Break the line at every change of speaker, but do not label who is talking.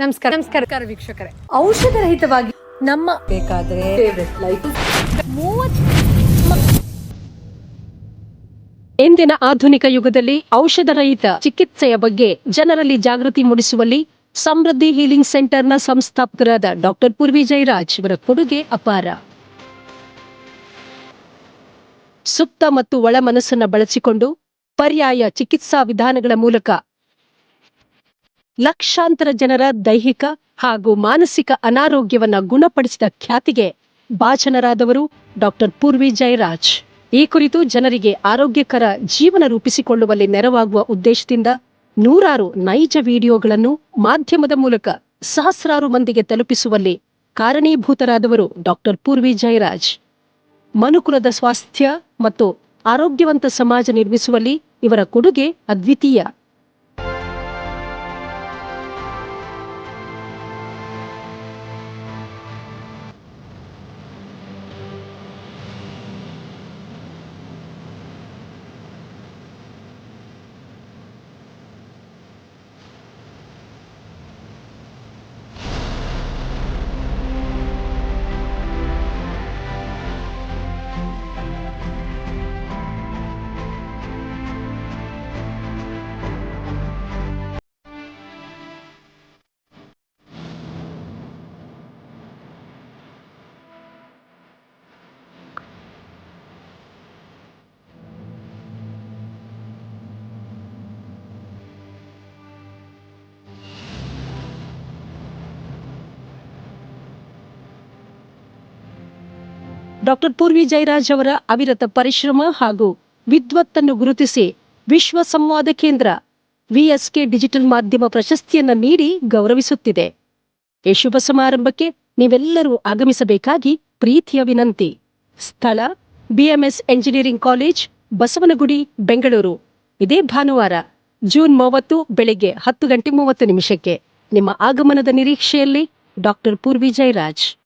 ನಮಸ್ಕಾರ. ನಮಸ್ಕಾರ ವೀಕ್ಷಕರೇ. ಔಷಧ ರಹಿತವಾಗಿ ನಮ್ಮ ಬೇಕಾದ್ರೆ
ಇಂದಿನ ಆಧುನಿಕ ಯುಗದಲ್ಲಿ ಔಷಧರಹಿತ ಚಿಕಿತ್ಸೆಯ ಬಗ್ಗೆ ಜನರಲ್ಲಿ ಜಾಗೃತಿ ಮೂಡಿಸುವಲ್ಲಿ ಸಮೃದ್ಧಿ ಹೀಲಿಂಗ್ ಸೆಂಟರ್ನ ಸಂಸ್ಥಾಪಕರಾದ ಡಾಕ್ಟರ್ ಪೂರ್ವಿ ಜಯರಾಜ್ ಇವರ ಕೊಡುಗೆ ಅಪಾರ. ಸುಪ್ತ ಮತ್ತು ಒಳ ಮನಸ್ಸನ್ನು ಬಳಸಿಕೊಂಡು ಪರ್ಯಾಯ ಚಿಕಿತ್ಸಾ ವಿಧಾನಗಳ ಮೂಲಕ ಲಕ್ಷಾಂತರ ಜನರ ದೈಹಿಕ ಹಾಗೂ ಮಾನಸಿಕ ಅನಾರೋಗ್ಯವನ್ನು ಗುಣಪಡಿಸಿದ ಖ್ಯಾತಿಗೆ ಭಾಜನರಾದವರು ಡಾಕ್ಟರ್ ಪೂರ್ವಿ ಜಯರಾಜ್. ಈ ಕುರಿತು ಜನರಿಗೆ ಆರೋಗ್ಯಕರ ಜೀವನ ರೂಪಿಸಿಕೊಳ್ಳುವಲ್ಲಿ ನೆರವಾಗುವ ಉದ್ದೇಶದಿಂದ ನೂರಾರು ನೈಜ ವಿಡಿಯೋಗಳನ್ನು ಮಾಧ್ಯಮದ ಮೂಲಕ ಸಹಸ್ರಾರು ಮಂದಿಗೆ ತಲುಪಿಸುವಲ್ಲಿ ಕಾರಣೀಭೂತರಾದವರು ಡಾಕ್ಟರ್ ಪೂರ್ವಿ ಜಯರಾಜ್. ಮನುಕುಲದ ಸ್ವಾಸ್ಥ್ಯ ಮತ್ತು ಆರೋಗ್ಯವಂತ ಸಮಾಜ ನಿರ್ಮಿಸುವಲ್ಲಿ ಇವರ ಕೊಡುಗೆ ಅದ್ವಿತೀಯ. ಡಾಕ್ಟರ್ ಪೂರ್ವಿ ಜಯರಾಜ್ ಅವರ ಅವಿರತ ಪರಿಶ್ರಮ ಹಾಗೂ ವಿದ್ವತ್ತನ್ನು ಗುರುತಿಸಿ ವಿಶ್ವ ಸಂವಾದ ಕೇಂದ್ರ ವಿಎಸ್ಕೆ ಡಿಜಿಟಲ್ ಮಾಧ್ಯಮ ಪ್ರಶಸ್ತಿಯನ್ನು ನೀಡಿ ಗೌರವಿಸುತ್ತಿದೆ. ಈ ಶುಭ ಸಮಾರಂಭಕ್ಕೆ ನೀವೆಲ್ಲರೂ ಆಗಮಿಸಬೇಕಾಗಿ ಪ್ರೀತಿಯ ವಿನಂತಿ. ಸ್ಥಳ, BMS engineering college, Basavanagudi, Bengaluru. ಇದೇ ಭಾನುವಾರ, ಜೂನ್ ಮೂವತ್ತು ಬೆಳಿಗ್ಗೆ ಹತ್ತು ಗಂಟೆ ಮೂವತ್ತು ನಿಮಿಷಕ್ಕೆ. ನಿಮ್ಮ ಆಗಮನದ ನಿರೀಕ್ಷೆಯಲ್ಲಿ ಡಾಕ್ಟರ್ ಪೂರ್ವಿ ಜಯರಾಜ್.